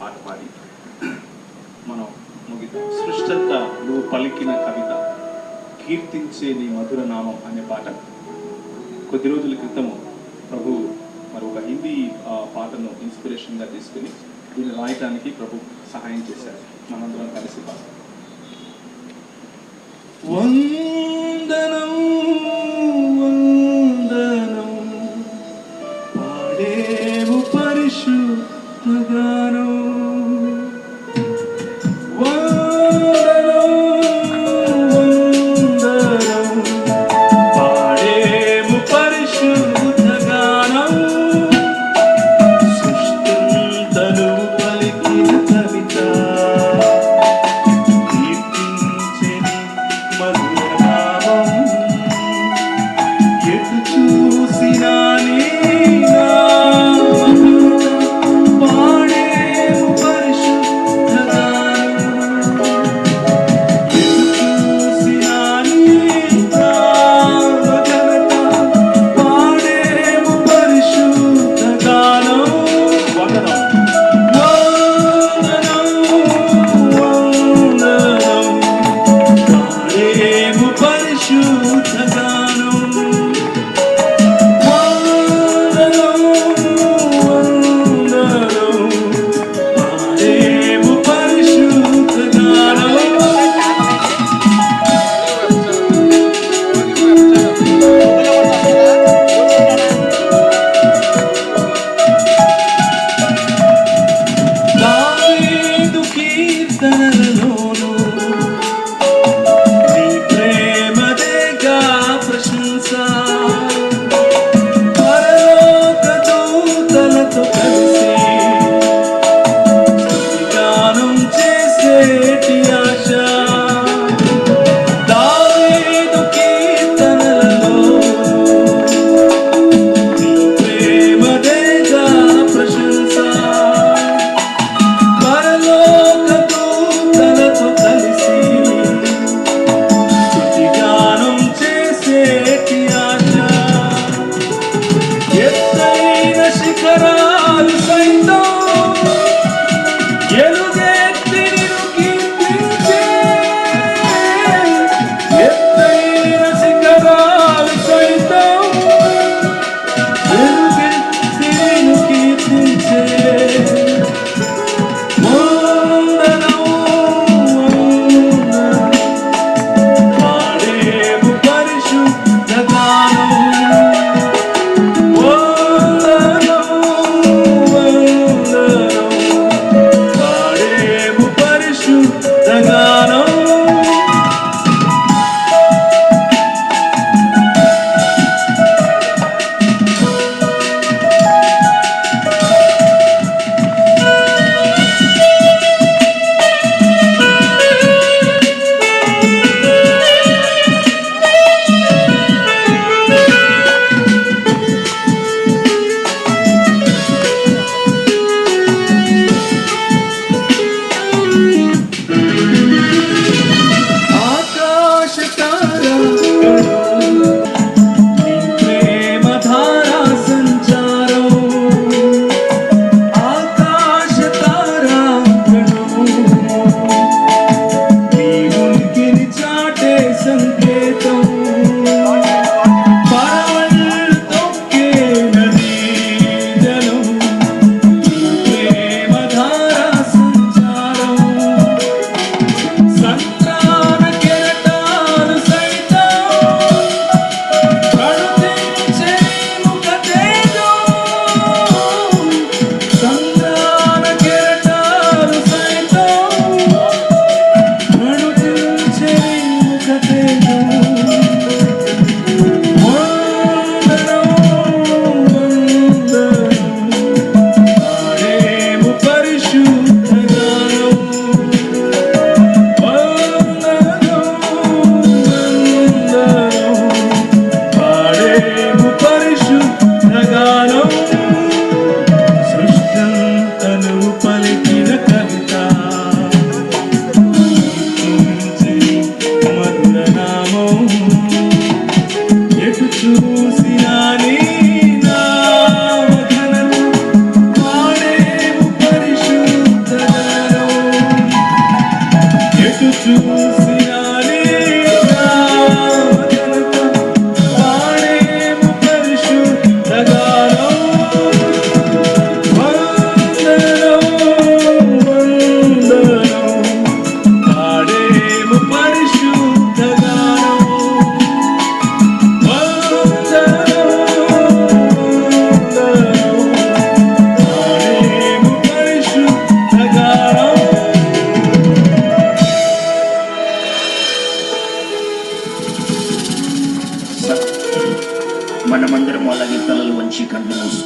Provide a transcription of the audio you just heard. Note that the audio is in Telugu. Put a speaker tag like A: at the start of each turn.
A: పాట పాడి మనం ముగిద్దాం. సృష్టత నువ్వు పలికిన కవిత కీర్తించే నీ మధుర నామం అనే పాట. కొద్ది రోజుల క్రితము ప్రభు మరి ఒక హిందీ ఆ, పాటను ఇన్స్పిరేషన్గా తీసుకుని దీన్ని రాయటానికి ప్రభు సహాయం చేశారు. మనందరం కలిసి పాట ನೋನು Sagana to chicken noodles.